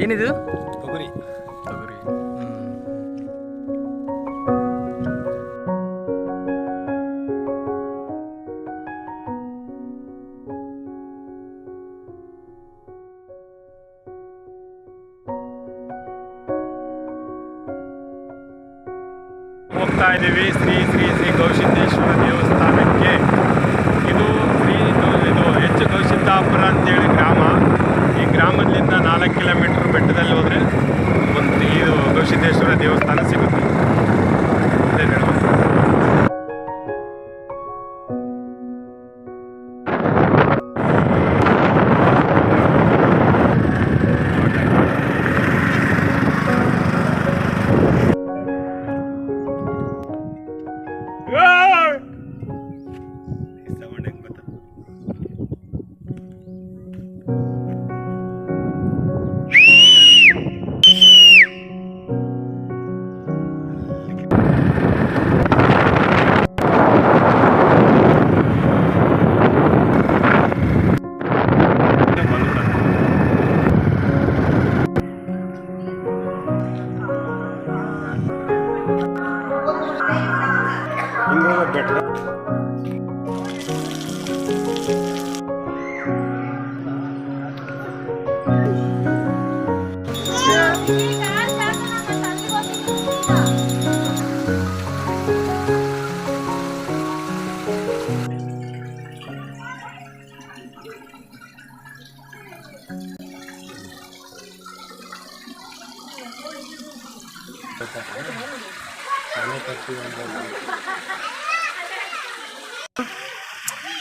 ಏನಿದು? ತೊಗರಿ ಕಿಲೋಮೀಟ್ರ್ ಬೆಟ್ಟದಲ್ಲಿ ಹೋದರೆ ಒಂದು ಇದು ಗವಿಸಿದ್ದೇಶ್ವರ ದೇವಸ್ಥಾನ ಸಿಗುತ್ತೆ.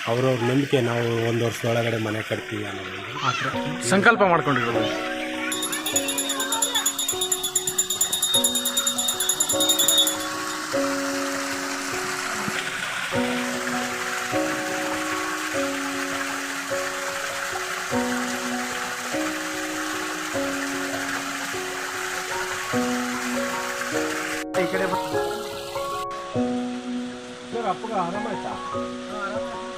ಅವ್ರವ್ರ ನಂಬಿಕೆ ನಾವು ಒಂದು ವರ್ಷದೊಳಗಡೆ ಮನೆ ಕಟ್ತೀವಿ ಅನ್ನೋದು. ಸಂಕಲ್ಪ ಮಾಡ್ಕೊಂಡಿರೋದು. 저 아빠가 하나만 있다.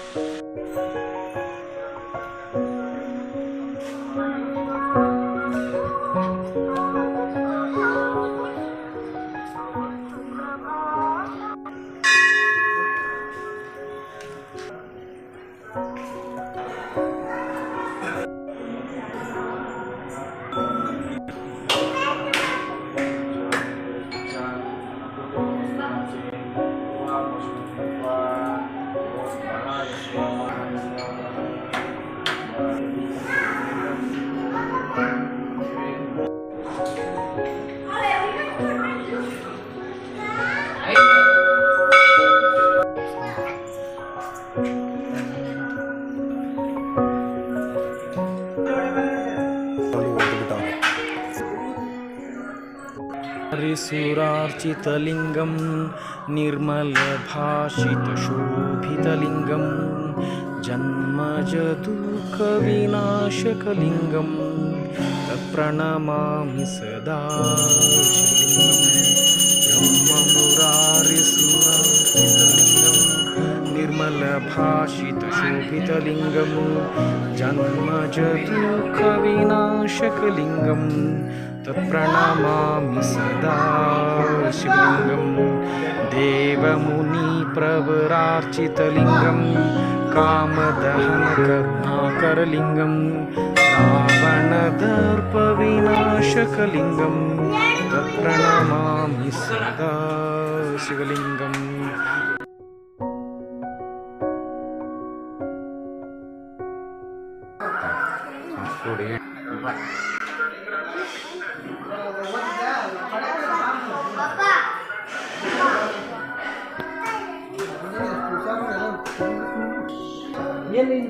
हरिसुरार्चितलिङ्गं निर्मलभाषितशोभितलिङ्गं जन्मजदुःखविनाशकलिङ्गं तत्प्रणमामि सदा ब्रह्ममुरारिसुरार्चितलिङ्गं निर्मलभाषितशोभितलिङ्गं जन्मजदुःखविनाशकलिङ्गं तत्प्रणमामि सदा ശിവലിംഗം ദേവമുനി പ്രവരാർച്ചിതലിംഗം കാമദഹന കരുണാകരലിംഗം രാവണദർപ്പവിനാശകലിംഗം പ്രണമാമി സദാ ശിവലിംഗം കൂടി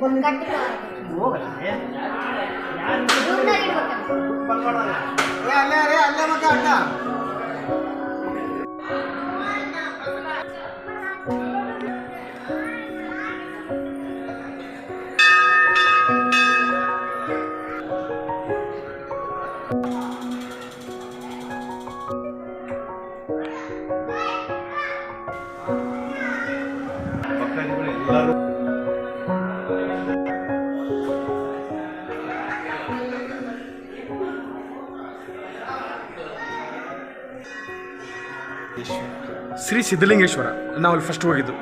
ಒಂದು ಗಂಟೆ ಅಲ್ಲೇ ಅರೇ ಅಲ್ಲೇ ಮತ್ತೆ ಅಡ್ಡ Thank you. ಸಿದ್ಧಲಿಂಗೇಶ್ವರ. ನಾವು ಅಲ್ಲಿ ಫಸ್ಟ್ ಹೋಗಿದ್ದು.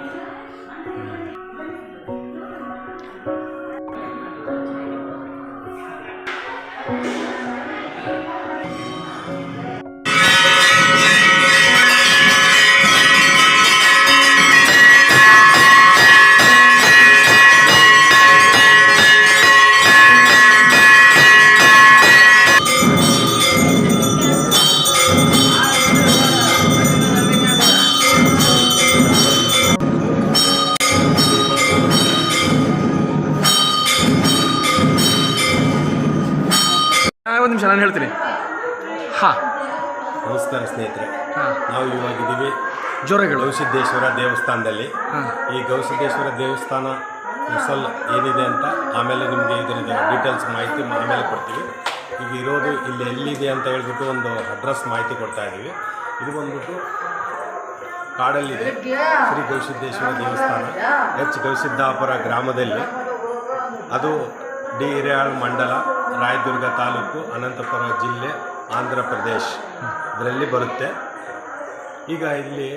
ಒಂದು ನಿಮಿಷ ನಾನು ಹೇಳ್ತೀನಿ. ಹಾಂ. ನಮಸ್ಕಾರ ಸ್ನೇಹಿತರೆ. ಹಾಂ. ನಾವು ಇವಾಗಿದ್ದೀವಿ ಜೋರಗಳು ಗವಿಸಿದ್ದೇಶ್ವರ ದೇವಸ್ಥಾನದಲ್ಲಿ. ಹಾಂ. ಈ ಗೌಸಿದ್ದೇಶ್ವರ ದೇವಸ್ಥಾನ ಮಸಲ್ ಏನಿದೆ ಅಂತ ಆಮೇಲೆ ನಿಮಗೆ ಇದರ ಡೀಟೇಲ್ಸ್ ಮಾಹಿತಿ ಆಮೇಲೆ ಕೊಡ್ತೀವಿ. ಈಗ ಇರೋದು ಇಲ್ಲಿ ಎಲ್ಲಿದೆ ಅಂತ ಹೇಳ್ಬಿಟ್ಟು ಒಂದು ಅಡ್ರೆಸ್ ಮಾಹಿತಿ ಕೊಡ್ತಾ ಇದ್ದೀವಿ. ಇದು ಬಂದ್ಬಿಟ್ಟು ಕಾಡಲ್ಲಿದೆ ಶ್ರೀ ಗೌಸಿದ್ದೇಶ್ವರ ದೇವಸ್ಥಾನ ಎಚ್ ಗವಿಸಿದ್ದಾಪುರ ಗ್ರಾಮದಲ್ಲಿ. ಅದು ಡಿ ಹಿರಿಯಾಳ್ ಮಂಡಲ. ರಾಯದುರ್ಗ ತಾಲೂಕು ಅನಂತಪುರ ಜಿಲ್ಲೆ ಆಂಧ್ರ ಪ್ರದೇಶ್. ಇದರಲ್ಲಿ ಬರುತ್ತೆ. ಈಗ ಇಲ್ಲಿ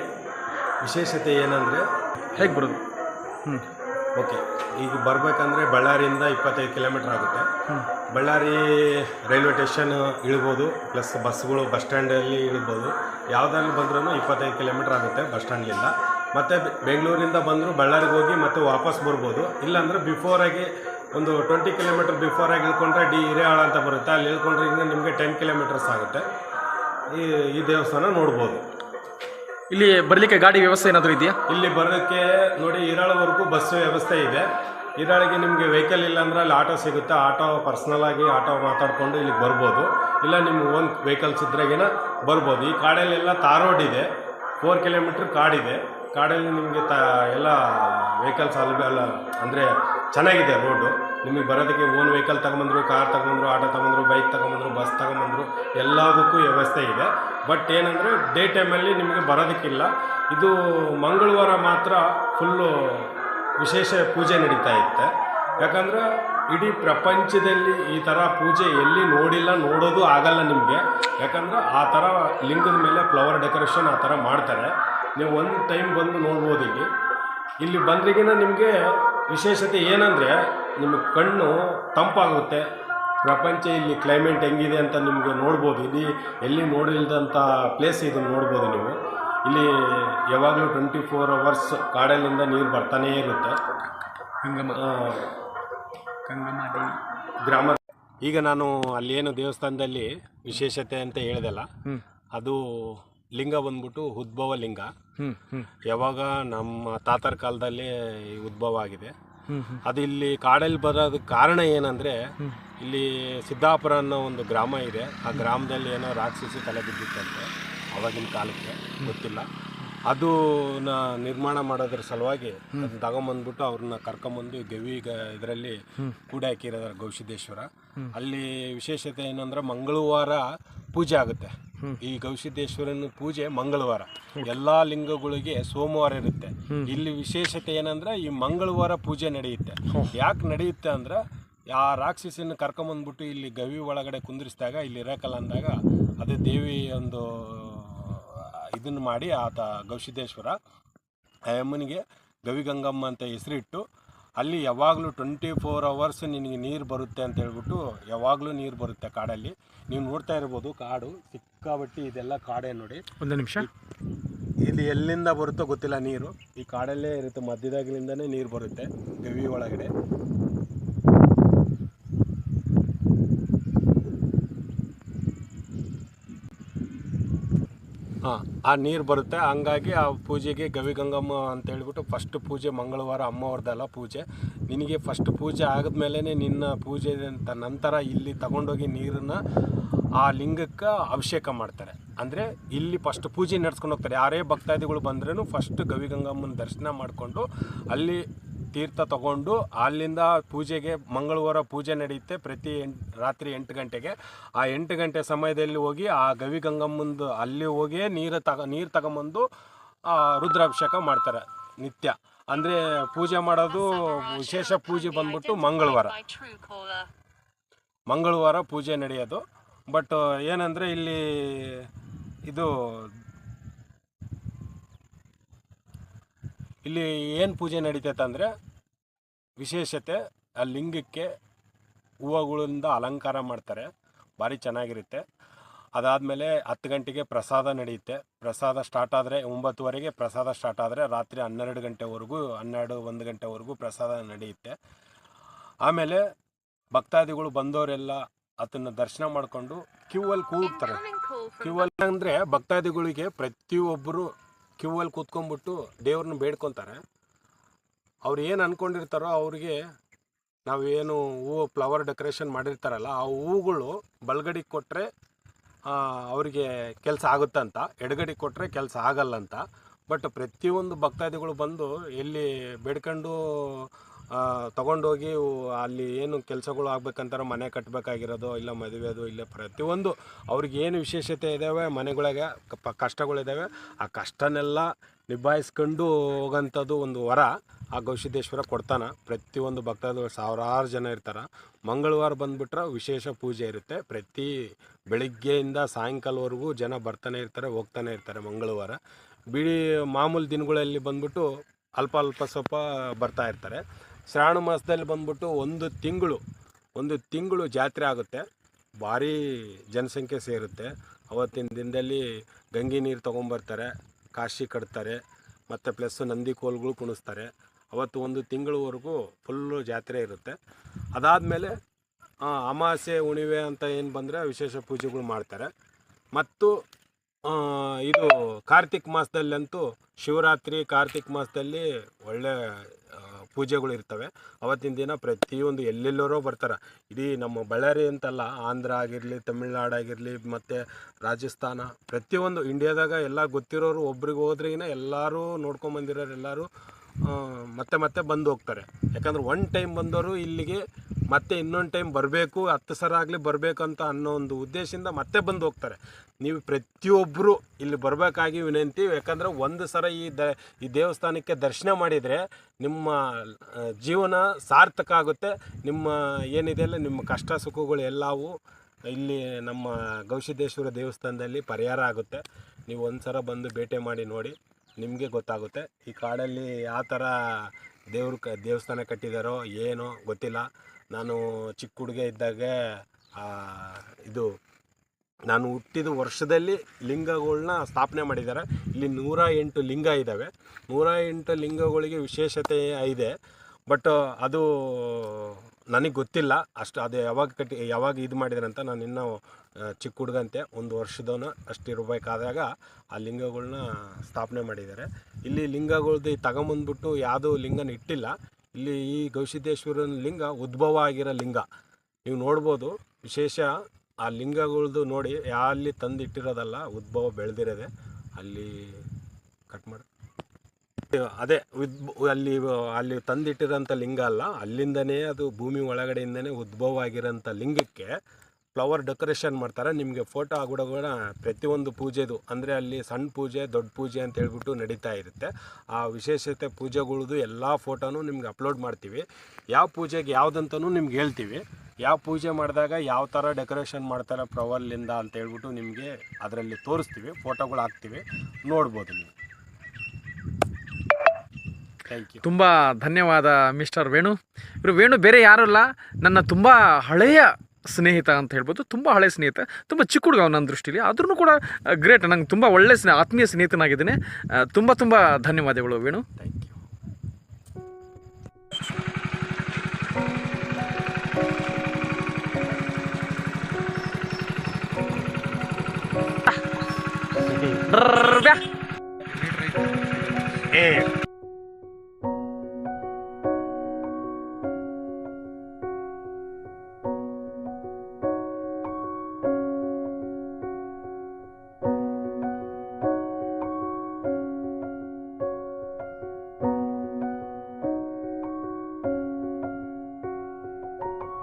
ವಿಶೇಷತೆ ಏನಂದರೆ ಹೇಗೆ ಬರೋದು? ಹ್ಞೂ ಓಕೆ ಈಗ ಬರಬೇಕಂದ್ರೆ ಬಳ್ಳಾರಿಯಿಂದ ಇಪ್ಪತ್ತೈದು ಕಿಲೋಮೀಟ್ರ್ ಆಗುತ್ತೆ. ಬಳ್ಳಾರಿ ರೈಲ್ವೆ ಸ್ಟೇಷನ್ ಇಳ್ಬೋದು ಪ್ಲಸ್ ಬಸ್ಗಳು ಬಸ್ ಸ್ಟ್ಯಾಂಡಲ್ಲಿ ಇಳ್ಬೋದು. ಯಾವುದ್ರಲ್ಲಿ ಬಂದ್ರೂ ಇಪ್ಪತ್ತೈದು ಕಿಲೋಮೀಟ್ರ್ ಆಗುತ್ತೆ ಬಸ್ ಸ್ಟ್ಯಾಂಡ್ಲಿಂದ. ಮತ್ತು ಬೆಂಗಳೂರಿಂದ ಬಂದರೂ ಬಳ್ಳಾರಿಗೆ ಹೋಗಿ ಮತ್ತೆ ವಾಪಸ್ ಬರ್ಬೋದು. ಇಲ್ಲಾಂದರೆ ಬಿಫೋರಾಗಿ ಒಂದು ಟ್ವೆಂಟಿ ಕಿಲೋಮೀಟ್ರ್ ಬಿಫೋರಾಗಿ ಇಳ್ಕೊಂಡ್ರೆ ಡಿ ಹಿರೇಹಾಳ ಅಂತ ಬರುತ್ತೆ. ಅಲ್ಲಿ ಇಳ್ಕೊಂಡ್ರೆ ಇನ್ನು ನಿಮಗೆ ಟೆನ್ ಕಿಲೋಮೀಟರ್ಸ್ ಆಗುತ್ತೆ. ಈ ಈ ದೇವಸ್ಥಾನ ನೋಡ್ಬೋದು. ಇಲ್ಲಿ ಬರಲಿಕ್ಕೆ ಗಾಡಿ ವ್ಯವಸ್ಥೆ ಏನಾದರೂ ಇದೆಯಾ? ಇಲ್ಲಿ ಬರೋದಕ್ಕೆ ನೋಡಿ ಹಿರಾಳವರೆಗೂ ಬಸ್ ವ್ಯವಸ್ಥೆ ಇದೆ. ಹಿರಾಳಿಗೆ ನಿಮಗೆ ವೆಹಿಕಲ್ ಇಲ್ಲ ಅಂದರೆ ಅಲ್ಲಿ ಆಟೋ ಸಿಗುತ್ತೆ. ಆಟೋ ಪರ್ಸ್ನಲ್ ಆಗಿ ಆಟೋ ಮಾತಾಡಿಕೊಂಡು ಇಲ್ಲಿಗೆ ಬರ್ಬೋದು. ಇಲ್ಲ ನಿಮ್ಗೆ ಓನ್ ವೆಹಿಕಲ್ಸ್ ಇದ್ರಾಗಿನ ಬರ್ಬೋದು. ಈ ಕಾಡಲ್ಲೆಲ್ಲ ತಾರ್ ರೋಡ್ ಇದೆ. ಫೋರ್ ಕಿಲೋಮೀಟ್ರ್ ಕಾಡಿದೆ. ಕಾಡಲ್ಲಿ ನಿಮಗೆ ತ ಎಲ್ಲ ವೆಹಿಕಲ್ಸ್ ಅಲ್ಲಿ ಅಲ್ಲ ಅಂದರೆ ಚೆನ್ನಾಗಿದೆ ರೋಡು. ನಿಮಗೆ ಬರೋದಕ್ಕೆ ಓನ್ ವೆಹಿಕಲ್ ತಗೊಂಬಂದ್ರು, ಕಾರ್ ತಗೊಂಬಂದ್ರು, ಆಟೋ ತಗೊಂಬಂದ್ರು, ಬೈಕ್ ತಗೊಂಬಂದ್ರು, ಬಸ್ ತಗೊಂಬಂದ್ರು, ಎಲ್ಲದಕ್ಕೂ ವ್ಯವಸ್ಥೆ ಇದೆ. ಬಟ್ ಏನಂದರೆ, ಡೇ ಟೈಮಲ್ಲಿ ನಿಮಗೆ ಬರೋದಕ್ಕಿಲ್ಲ. ಇದು ಮಂಗಳವಾರ ಮಾತ್ರ ಫುಲ್ಲು ವಿಶೇಷ ಪೂಜೆ ನಡೀತಾ ಇತ್ತೆ ಯಾಕಂದರೆ, ಇಡೀ ಪ್ರಪಂಚದಲ್ಲಿ ಈ ಥರ ಪೂಜೆ ಎಲ್ಲಿ ನೋಡಿಲ್ಲ, ನೋಡೋದು ಆಗಲ್ಲ ನಿಮಗೆ. ಯಾಕಂದ್ರೆ, ಆ ಥರ ಲಿಂಗದ ಮೇಲೆ ಫ್ಲವರ್ ಡೆಕೋರೇಷನ್ ಆ ಥರ ಮಾಡ್ತಾರೆ. ನೀವು ಒಂದು ಟೈಮ್ ಬಂದು ನೋಡ್ಬೋದು ಇಲ್ಲಿ. ಇಲ್ಲಿ ಬಂದ್ರಿಗಿನ ನಿಮಗೆ ವಿಶೇಷತೆ ಏನಂದರೆ ನಿಮ್ಮ ಕಣ್ಣು ತಂಪಾಗುತ್ತೆ. ಪ್ರಪಂಚ ಇಲ್ಲಿ ಕ್ಲೈಮೇಟ್ ಹೆಂಗಿದೆ ಅಂತ ನಿಮಗೆ ನೋಡ್ಬೋದು. ಇಲ್ಲಿ ಎಲ್ಲಿ ನೋಡಿಲ್ದಂಥ ಪ್ಲೇಸ್ ಇದನ್ನು ನೋಡ್ಬೋದು ನೀವು. ಇಲ್ಲಿ ಯಾವಾಗಲೂ ಟ್ವೆಂಟಿ ಫೋರ್ ಅವರ್ಸ್ ಕಾಡಲ್ಲಿಂದ ನೀರು ಬರ್ತಾನೇ ಇರುತ್ತೆ. ಗ್ರಾಮ ಈಗ ನಾನು ಅಲ್ಲೇನು ದೇವಸ್ಥಾನದಲ್ಲಿ ವಿಶೇಷತೆ ಅಂತ ಹೇಳ್ದಲ್ಲ ಅದು ಲಿಂಗ ಬಂದ್ಬಿಟ್ಟು ಉದ್ಭವ ಲಿಂಗ. ಯಾವಾಗ ನಮ್ಮ ತಾತರ ಕಾಲದಲ್ಲಿ ಉದ್ಭವ ಆಗಿದೆ. ಅದು ಇಲ್ಲಿ ಕಾಡಲ್ಲಿ ಬರೋದಕ್ಕೆ ಕಾರಣ ಏನಂದರೆ ಇಲ್ಲಿ ಸಿದ್ದಾಪುರ ಅನ್ನೋ ಒಂದು ಗ್ರಾಮ ಇದೆ. ಆ ಗ್ರಾಮದಲ್ಲಿ ಏನೋ ರಾಕ್ಷಸಿ ತಲೆ ಬಿದ್ದಿತ್ತಂತೆ ಅವಾಗಿನ ಕಾಲಕ್ಕೆ. ಗೊತ್ತಿಲ್ಲ. ಅದು ನಿರ್ಮಾಣ ಮಾಡೋದ್ರ ಸಲುವಾಗಿ ಅದನ್ನ ತಗೊಂಬಂದ್ಬಿಟ್ಟು ಅವ್ರನ್ನ ಕರ್ಕೊಂಬಂದು ಗವಿ ಇದರಲ್ಲಿ ಕೂಡ ಹಾಕಿರೋದಾರೆ ಗೌಸಿದ್ದೇಶ್ವರ ಅಲ್ಲಿ ವಿಶೇಷತೆ ಏನಂದ್ರೆ ಮಂಗಳವಾರ ಪೂಜೆ ಆಗುತ್ತೆ. ಈ ಗವಿಸಿದ್ದೇಶ್ವರನ ಪೂಜೆ ಮಂಗಳವಾರ. ಎಲ್ಲಾ ಲಿಂಗಗಳಿಗೆ ಸೋಮವಾರ ಇರುತ್ತೆ. ಇಲ್ಲಿ ವಿಶೇಷತೆ ಏನಂದ್ರೆ ಈ ಮಂಗಳವಾರ ಪೂಜೆ ನಡೆಯುತ್ತೆ. ಯಾಕೆ ನಡೆಯುತ್ತೆ ಅಂದ್ರೆ ಆ ರಾಕ್ಷಸಿನ ಕರ್ಕೊಂಬಂದ್ಬಿಟ್ಟು ಇಲ್ಲಿ ಗವಿ ಒಳಗಡೆ ಕುಂದಿರಿಸಿದಾಗ, ಇಲ್ಲಿ ಇರಕಲ್ಲ ಅಂದಾಗ ಅದು ದೇವಿ ಒಂದು, ಇದನ್ನು ಮಾಡಿ ಆತ ಗವಿಸಿದ್ದೇಶ್ವರ ಅಮ್ಮನಿಗೆ ಗವಿಗಂಗಮ್ಮ ಅಂತ ಹೆಸರಿಟ್ಟು, ಅಲ್ಲಿ ಯಾವಾಗಲೂ ಟ್ವೆಂಟಿ ಫೋರ್ ಅವರ್ಸ್ ನಿನಗೆ ನೀರು ಬರುತ್ತೆ ಅಂತ ಹೇಳ್ಬಿಟ್ಟು ಯಾವಾಗಲೂ ನೀರು ಬರುತ್ತೆ ಕಾಡಲ್ಲಿ. ನೀವು ನೋಡ್ತಾ ಇರ್ಬೋದು ಕಾಡು ಸಿಕ್ಕಾಬಟ್ಟಿ ಇದೆಲ್ಲ ಕಾಡೆ ನೋಡಿ. ಒಂದು ನಿಮಿಷ. ಇಲ್ಲಿ ಎಲ್ಲಿಂದ ಬರುತ್ತೋ ಗೊತ್ತಿಲ್ಲ ನೀರು. ಈ ಕಾಡಲ್ಲೇ ಇರುತ್ತೆ ಮಧ್ಯದಾಗಲಿಂದನೇ ನೀರು ಬರುತ್ತೆ ಗವಿ ಒಳಗಡೆ. ಹಾಂ, ಆ ನೀರು ಬರುತ್ತೆ. ಹಂಗಾಗಿ ಆ ಪೂಜೆಗೆ ಗವಿಗಂಗಮ್ಮ ಅಂತ ಹೇಳ್ಬಿಟ್ಟು ಫಸ್ಟ್ ಪೂಜೆ ಮಂಗಳವಾರ ಅಮ್ಮವ್ರದ್ದಲ್ಲ ಪೂಜೆ. ನಿನಗೆ ಫಸ್ಟ್ ಪೂಜೆ ಆದಮೇಲೆ ನಿನ್ನ ಪೂಜೆ ಅಂತ ನಂತರ ಇಲ್ಲಿ ತಗೊಂಡೋಗಿ ನೀರನ್ನು ಆ ಲಿಂಗಕ್ಕೆ ಅಭಿಷೇಕ ಮಾಡ್ತಾರೆ. ಅಂದರೆ ಇಲ್ಲಿ ಫಸ್ಟ್ ಪೂಜೆ ನಡ್ಸ್ಕೊಂಡು ಹೋಗ್ತಾರೆ. ಯಾರೇ ಭಕ್ತಾದಿಗಳು ಬಂದ್ರೂ ಫಸ್ಟ್ ಗವಿಗಂಗಮ್ಮನ ದರ್ಶನ ಮಾಡಿಕೊಂಡು ಅಲ್ಲಿ ತೀರ್ಥ ತಗೊಂಡು ಅಲ್ಲಿಂದ ಪೂಜೆಗೆ ಮಂಗಳವಾರ ಪೂಜೆ ನಡೆಯುತ್ತೆ ಪ್ರತಿ ಎಂಟು, ರಾತ್ರಿ ಎಂಟು ಗಂಟೆಗೆ. ಆ ಎಂಟು ಗಂಟೆ ಸಮಯದಲ್ಲಿ ಹೋಗಿ ಆ ಗವಿಗಂಗಮ್ಮಂದು ಅಲ್ಲಿ ಹೋಗಿ ನೀರು ತಗ ನೀರು ತಗೊಂಬಂದು ರುದ್ರಾಭಿಷೇಕ ಮಾಡ್ತಾರೆ ನಿತ್ಯ. ಅಂದರೆ ಪೂಜೆ ಮಾಡೋದು ವಿಶೇಷ ಪೂಜೆ ಬಂದ್ಬಿಟ್ಟು ಮಂಗಳವಾರ. ಮಂಗಳವಾರ ಪೂಜೆ ನಡೆಯೋದು. ಬಟ್ ಏನಂದರೆ ಇಲ್ಲಿ ಇದು ಇಲ್ಲಿ ಏನು ಪೂಜೆ ನಡೀತೈತೆ ಅಂದರೆ ವಿಶೇಷತೆ, ಆ ಲಿಂಗಕ್ಕೆ ಹೂವುಗಳಿಂದ ಅಲಂಕಾರ ಮಾಡ್ತಾರೆ. ಭಾರಿ ಚೆನ್ನಾಗಿರುತ್ತೆ. ಅದಾದಮೇಲೆ ಹತ್ತು ಗಂಟೆಗೆ ಪ್ರಸಾದ ನಡೆಯುತ್ತೆ. ಪ್ರಸಾದ ಸ್ಟಾರ್ಟ್ ಆದರೆ ಒಂಬತ್ತುವರೆಗೆ ಪ್ರಸಾದ ಸ್ಟಾರ್ಟ್ ಆದರೆ ರಾತ್ರಿ ಹನ್ನೆರಡು ಗಂಟೆವರೆಗೂ, ಹನ್ನೆರಡು, ಒಂದು ಗಂಟೆವರೆಗೂ ಪ್ರಸಾದ ನಡೆಯುತ್ತೆ. ಆಮೇಲೆ ಭಕ್ತಾದಿಗಳು ಬಂದವರೆಲ್ಲ ಅದನ್ನು ದರ್ಶನ ಮಾಡಿಕೊಂಡು ಕ್ಯೂವಲ್ಲಿ ಕೂಗ್ತಾರೆ. ಕ್ಯೂವಲ್ಲಿ ಅಂದರೆ ಭಕ್ತಾದಿಗಳಿಗೆ ಪ್ರತಿಯೊಬ್ಬರು ಕ್ಯೂವಲ್ಲಿ ಕೂತ್ಕೊಂಡ್ಬಿಟ್ಟು ದೇವ್ರನ್ನ ಬೇಡ್ಕೊತಾರೆ. ಅವ್ರು ಏನು ಅಂದ್ಕೊಂಡಿರ್ತಾರೋ ಅವ್ರಿಗೆ ನಾವೇನು ಹೂವು ಫ್ಲವರ್ ಡೆಕೋರೇಷನ್ ಮಾಡಿರ್ತಾರಲ್ಲ, ಆ ಹೂವುಗಳು ಬಲ್ಗಡಿಗೆ ಕೊಟ್ಟರೆ ಅವರಿಗೆ ಕೆಲಸ ಆಗುತ್ತಂತ ಎಡಗಡಿ ಕೊಟ್ಟರೆ ಕೆಲಸ ಆಗಲ್ಲಂತ. ಬಟ್ ಪ್ರತಿಯೊಂದು ಭಕ್ತಾದಿಗಳು ಬಂದು ಎಲ್ಲಿ ಬೇಡ್ಕೊಂಡು ತಗೊಂಡೋಗಿ ಅಲ್ಲಿ ಏನು ಕೆಲಸಗಳು ಆಗ್ಬೇಕಂತಾರೆ ಮನೆ ಕಟ್ಟಬೇಕಾಗಿರೋದು ಇಲ್ಲ ಮದುವೆದು ಇಲ್ಲ ಪ್ರತಿಯೊಂದು ಅವ್ರಿಗೆ ಏನು ವಿಶೇಷತೆ ಇದ್ದಾವೆ ಮನೆಗಳಿಗೆ ಪ ಕಷ್ಟಗಳಿದ್ದಾವೆ ಆ ಕಷ್ಟನೆಲ್ಲ ನಿಭಾಯಿಸ್ಕೊಂಡು ಹೋಗೋಂಥದ್ದು ಒಂದು ವರ ಆ ಗೌಸಿದ್ದೇಶ್ವರ ಕೊಡ್ತಾನೆ. ಪ್ರತಿಯೊಂದು ಭಕ್ತಾದಿಗಳು ಸಾವಿರಾರು ಜನ ಇರ್ತಾರೆ. ಮಂಗಳವಾರ ಬಂದುಬಿಟ್ರೆ ವಿಶೇಷ ಪೂಜೆ ಇರುತ್ತೆ. ಪ್ರತಿ ಬೆಳಿಗ್ಗೆಯಿಂದ ಸಾಯಂಕಾಲವರೆಗೂ ಜನ ಬರ್ತಾನೆ ಇರ್ತಾರೆ, ಹೋಗ್ತಾನೆ ಇರ್ತಾರೆ ಮಂಗಳವಾರ. ಬಿಡಿ ಮಾಮೂಲು ದಿನಗಳಲ್ಲಿ ಬಂದ್ಬಿಟ್ಟು ಅಲ್ಪ ಅಲ್ಪ ಸ್ವಲ್ಪ ಬರ್ತಾ ಇರ್ತಾರೆ. ಶ್ರಾವಣ ಮಾಸದಲ್ಲಿ ಬಂದ್ಬಿಟ್ಟು ಒಂದು ತಿಂಗಳು ಒಂದು ತಿಂಗಳು ಜಾತ್ರೆ ಆಗುತ್ತೆ. ಭಾರಿ ಜನಸಂಖ್ಯೆ ಸೇರುತ್ತೆ. ಅವತ್ತಿನ ದಿನದಲ್ಲಿ ಗಂಗೆ ನೀರು ತೊಗೊಂಬರ್ತಾರೆ, ಕಾಶಿ ಕಟ್ತಾರೆ, ಮತ್ತು ಪ್ಲಸ್ ನಂದಿ ಕೋಲ್ಗಳು ಕುಣಿಸ್ತಾರೆ. ಅವತ್ತು ಒಂದು ತಿಂಗಳವರೆಗೂ ಫುಲ್ಲು ಜಾತ್ರೆ ಇರುತ್ತೆ. ಅದಾದಮೇಲೆ ಅಮಾವಾಸ್ಯೆ ಹುಣಿವೆ ಅಂತ ಏನು ಬಂದರೆ ವಿಶೇಷ ಪೂಜೆಗಳು ಮಾಡ್ತಾರೆ. ಮತ್ತು ಇದು ಕಾರ್ತಿಕ್ ಮಾಸದಲ್ಲಂತೂ ಶಿವರಾತ್ರಿ, ಕಾರ್ತಿಕ್ ಮಾಸದಲ್ಲಿ ಒಳ್ಳೆ ಪೂಜೆಗಳು ಇರ್ತವೆ. ಅವತ್ತಿನ ದಿನ ಪ್ರತಿಯೊಂದು ಎಲ್ಲೆಲ್ಲರೂ ಬರ್ತಾರೆ. ಇಡೀ ನಮ್ಮ ಬಳ್ಳಾರಿ ಅಂತಲ್ಲ, ಆಂಧ್ರ ಆಗಿರಲಿ, ತಮಿಳ್ನಾಡು ಆಗಿರಲಿ, ಮತ್ತು ರಾಜಸ್ಥಾನ, ಪ್ರತಿಯೊಂದು ಇಂಡಿಯಾದಾಗ ಎಲ್ಲ ಗೊತ್ತಿರೋರು ಒಬ್ರಿಗೆ ಹೋದ್ರಿಗಿನ ಎಲ್ಲರೂ ನೋಡ್ಕೊಂಬಂದಿರೋರು ಎಲ್ಲರೂ ಮತ್ತೆ ಮತ್ತೆ ಬಂದು ಹೋಗ್ತಾರೆ. ಯಾಕಂದ್ರೆ ಒನ್ ಟೈಮ್ ಬಂದವರು ಇಲ್ಲಿಗೆ ಮತ್ತೆ ಇನ್ನೊಂದು ಟೈಮ್ ಬರಬೇಕು, ಹತ್ತು ಸರ ಆಗಲಿ ಬರಬೇಕು ಅಂತ ಅನ್ನೋ ಒಂದು ಉದ್ದೇಶದಿಂದ ಮತ್ತೆ ಬಂದು ಹೋಗ್ತಾರೆ. ನೀವು ಪ್ರತಿಯೊಬ್ಬರು ಇಲ್ಲಿ ಬರಬೇಕಾಗಿ ವಿನಂತಿ, ಯಾಕಂದರೆ ಒಂದು ಸರ ಈ ದ, ಈ ದೇವಸ್ಥಾನಕ್ಕೆ ದರ್ಶನ ಮಾಡಿದರೆ ನಿಮ್ಮ ಜೀವನ ಸಾರ್ಥಕ ಆಗುತ್ತೆ. ನಿಮ್ಮ ಏನಿದೆ ಅಲ್ಲ, ನಿಮ್ಮ ಕಷ್ಟ ಸುಖಗಳು ಎಲ್ಲವೂ ಇಲ್ಲಿ ನಮ್ಮ ಗೌಸಿದ್ದೇಶ್ವರ ದೇವಸ್ಥಾನದಲ್ಲಿ ಪರಿಹಾರ ಆಗುತ್ತೆ. ನೀವು ಒಂದು ಸಲ ಬಂದು ಭೇಟಿ ಮಾಡಿ ನೋಡಿ. ನಿಮಗೆ ಗೊತ್ತಾಗುತ್ತೆ. ಈ ಕಾಡಲ್ಲಿ ಯಾವ ಥರ ದೇವ್ರ ದೇವಸ್ಥಾನ ಕಟ್ಟಿದಾರೋ ಏನೋ ಗೊತ್ತಿಲ್ಲ. ನಾನು ಚಿಕ್ಕ ಹುಡುಗ ಇದ್ದಾಗ ಇದು, ನಾನು ಹುಟ್ಟಿದ ವರ್ಷದಲ್ಲಿ ಲಿಂಗಗಳನ್ನ ಸ್ಥಾಪನೆ ಮಾಡಿದ್ದಾರೆ. ಇಲ್ಲಿ ನೂರ ಎಂಟು ಲಿಂಗ ಇದ್ದಾವೆ. ನೂರ ಎಂಟು ಲಿಂಗಗಳಿಗೆ ವಿಶೇಷತೆ ಇದೆ. ಬಟ್ ಅದು ನನಗೆ ಗೊತ್ತಿಲ್ಲ. ಅಷ್ಟು, ಅದು ಯಾವಾಗ ಕಟ್ಟಿ, ಯಾವಾಗ ಇದು ಮಾಡಿದಾರೆ ಅಂತ ನಾನು ಇನ್ನೂ ಚಿಕ್ಕ ಹುಡುಗಂತೆ, ಒಂದು ವರ್ಷದವನ ಅಷ್ಟು ಇರಬೇಕಾದಾಗ ಆ ಲಿಂಗಗಳನ್ನ ಸ್ಥಾಪನೆ ಮಾಡಿದ್ದಾರೆ. ಇಲ್ಲಿ ಲಿಂಗಗಳ್ದು ತಗೊಂಬಂದ್ಬಿಟ್ಟು ಯಾವುದೂ ಲಿಂಗನ ಇಟ್ಟಿಲ್ಲ. ಇಲ್ಲಿ ಈ ಗವಿಸಿದ್ದೇಶ್ವರನ ಲಿಂಗ ಉದ್ಭವ ಆಗಿರೋ ಲಿಂಗ. ನೀವು ನೋಡ್ಬೋದು, ವಿಶೇಷ ಆ ಲಿಂಗಗಳ್ದು ನೋಡಿ ಅಲ್ಲಿ ತಂದು ಇಟ್ಟಿರೋದಲ್ಲ ಉದ್ಭವ ಬೆಳೆದಿರೋದೆ. ಅಲ್ಲಿ ಕಟ್ ಮಾಡಿ. ಅದೇ ಅಲ್ಲಿ ಅಲ್ಲಿ ತಂದಿಟ್ಟಿರೋಂಥ ಲಿಂಗ ಅಲ್ಲ, ಅಲ್ಲಿಂದನೇ ಅದು ಭೂಮಿ ಒಳಗಡೆಯಿಂದನೇ ಉದ್ಭವ ಆಗಿರೋಂಥ ಲಿಂಗಕ್ಕೆ ಫ್ಲವರ್ ಡೆಕೋರೇಷನ್ ಮಾಡ್ತಾರೆ. ನಿಮಗೆ ಫೋಟೋ ಕೂಡ ಪ್ರತಿಯೊಂದು ಪೂಜೆದು, ಅಂದರೆ ಅಲ್ಲಿ ಸಣ್ಣ ಪೂಜೆ, ದೊಡ್ಡ ಪೂಜೆ ಅಂತ ಹೇಳ್ಬಿಟ್ಟು ನಡೀತಾ ಇರುತ್ತೆ. ಆ ವಿಶೇಷತೆ ಪೂಜೆಗಳದು ಎಲ್ಲ ಫೋಟೋನು ನಿಮ್ಗೆ ಅಪ್ಲೋಡ್ ಮಾಡ್ತೀವಿ. ಯಾವ ಪೂಜೆಗೆ ಯಾವುದಂತನೂ ನಿಮ್ಗೆ ಹೇಳ್ತೀವಿ. ಯಾವ ಪೂಜೆ ಮಾಡಿದಾಗ ಯಾವ ಥರ ಡೆಕೋರೇಷನ್ ಮಾಡ್ತಾರೆ ಫ್ಲವರ್ಲಿಂದ ಅಂತ ಹೇಳ್ಬಿಟ್ಟು ನಿಮಗೆ ಅದರಲ್ಲಿ ತೋರಿಸ್ತೀವಿ, ಫೋಟೋಗಳು ಹಾಕ್ತೀವಿ. ನೋಡ್ಬೋದು ನೀವು. ತುಂಬ ಧನ್ಯವಾದ ಮಿಸ್ಟರ್ ವೇಣು. ಇವರು ವೇಣು ಬೇರೆ ಯಾರಲ್ಲ ನನ್ನ ತುಂಬ ಹಳೆಯ ಸ್ನೇಹಿತ ಅಂತ ಹೇಳ್ಬೋದು. ತುಂಬ ಹಳೆ ಸ್ನೇಹಿತ ತುಂಬ ಚಿಕ್ಕ ಹುಡುಗ ನನ್ನ ದೃಷ್ಟಿಲಿ. ಆದ್ರೂ ಕೂಡ ಗ್ರೇಟ್ ನಂಗೆ ತುಂಬ ಒಳ್ಳೆ ಸ್ನೇಹ ಆತ್ಮೀಯ ಸ್ನೇಹಿತನಾಗಿದ್ದೀನಿ. ತುಂಬ ತುಂಬ ಧನ್ಯವಾದಗಳು ವೇಣು. Thank you. ಏ.